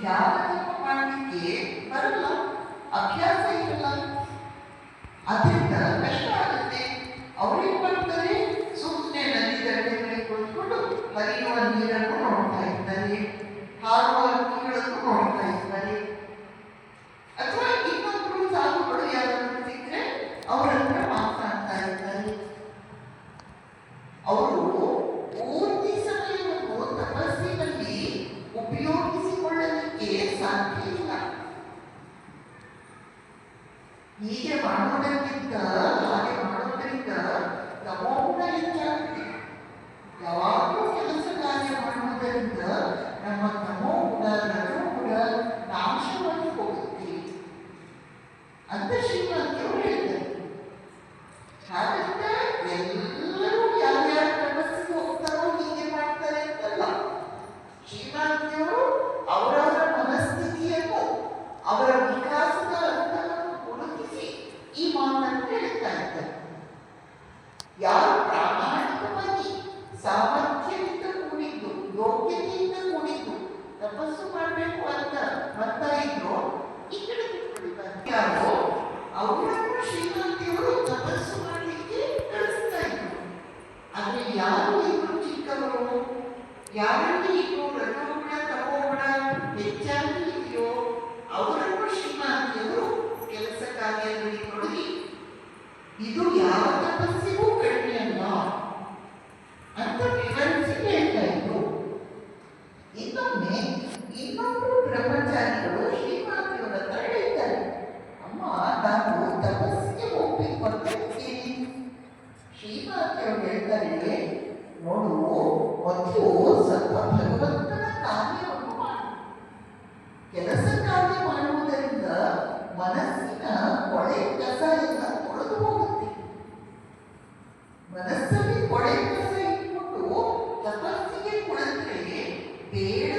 ಧ್ಯಾನ ಮಾಡಲಿಕ್ಕೆ ಬರಲ್ಲ, ಅಭ್ಯಾಸ ಇರಲ್ಲ. ಅದರಿಂದ ಕಷ್ಟ ಆಗುತ್ತೆ. ಅವ್ರಿಗೆ ಮಾಡ್ತಾರೆ ಸುಮ್ಮನೆ ನದಿ ದಂಡೆಗಳಿಗೆ ಕುಳಿತುಕೊಂಡು ಹರಿಯುವ ನೀರನ್ನು ನೋಡ್ತಾ ಇರ್ತಾರೆ. ಹಾರುವ ಹೀಗೆ ಮಾಡುವುದಕ್ಕಿಂತ, ಹಾಗೆ ಮಾಡೋದ್ರಿಂದ ತಮೋಗುಣ ಹೆಚ್ಚಾಗುತ್ತೆ ಯಾವಾಗಲೂ ಕೆಲಸ ಕಾರ್ಯ ಮಾಡುವುದರಿಂದ ನಮ್ಮ ತಮೋಗುಣ ಕೂಡ ನಾಶವಾಗಿ ಹೋಗುತ್ತೆ. ಅಂತ ಶ್ರೀಮಂತರು ಹೇಳಿದ್ದಾರೆ ಹಾಗಂತ ಎಲ್ಲರೂ ಯಾರ್ಯಾರು ತಪಸ್ಸಿಗೆ ಹೋಗ್ತಾರೋ ಹೀಗೆ ಮಾಡ್ತಾರೆ ಅಂತಲ್ಲ. ಶ್ರೀಮಂತರು ಅವರವರ ಮನಸ್ಥಿತಿಯನ್ನು, ಅವರ ವಿಕಾಸದ ಈ ಮಾತನ್ನು ಹೇಳ್ತಾ ಇದ್ದಾರೆ ಯಾರು ಪ್ರಾಮಾಣಿಕವಾಗಿ ಸಾಮರ್ಥ್ಯದಿಂದ ಕೂಡಿದ್ದು, ಯೋಗ್ಯತೆಯಿಂದ ಕೂಡಿದ್ದು ತಪಸ್ಸು ಮಾಡಬೇಕು ಅಂತ ಬರ್ತಾ ಇದ್ರು ಈ ಕಡೆ. ಯಾರು ಅವರನ್ನು ಶ್ರೀಮಂತಿಯವರು ತಪಸ್ಸು ಮಾಡಲಿಕ್ಕೆ ಕಳಿಸ್ತಾ ಇದ್ರು ಆದ್ರೆ ಯಾರು ಇವರು ಚಿಕ್ಕವರು ಯಾರಲ್ಲಿ ಇನ್ನು ಇದು ಯಾವ ತಪಸ್ಸಿಗೂ ಕಡಿಮೆ ಅಲ್ಲ. ಅಂತ ವಿವರಿಸಿ ಹೇಳ್ತಾ ಇದ್ರು. ಇನ್ನೊಮ್ಮೆ ಇನ್ನೊಬ್ರು ಬ್ರಹ್ಮಚಾರಿಗಳು ಶ್ರೀಮಾತೆಯವರ ಹತ್ರ ಅಮ್ಮ, ನಾನು ತಪಸ್ಸಿಗೆ ಹೋಗ್ಬೇಕು ಅಂತ ಇದ್ದೀನಿ ಶ್ರೀಮಾತೆಯವರು ಹೇಳ್ತಾರೆ, ನೋಡು ಕೆಲಸ ಮನಸ್ಸಲ್ಲಿ ಕೊಳೆ ಕಸ ಇಟ್ಕೊಂಡು ತಪಸ್ಸಿಗೆ ಕುಳಿತರೆ ಬೇಡ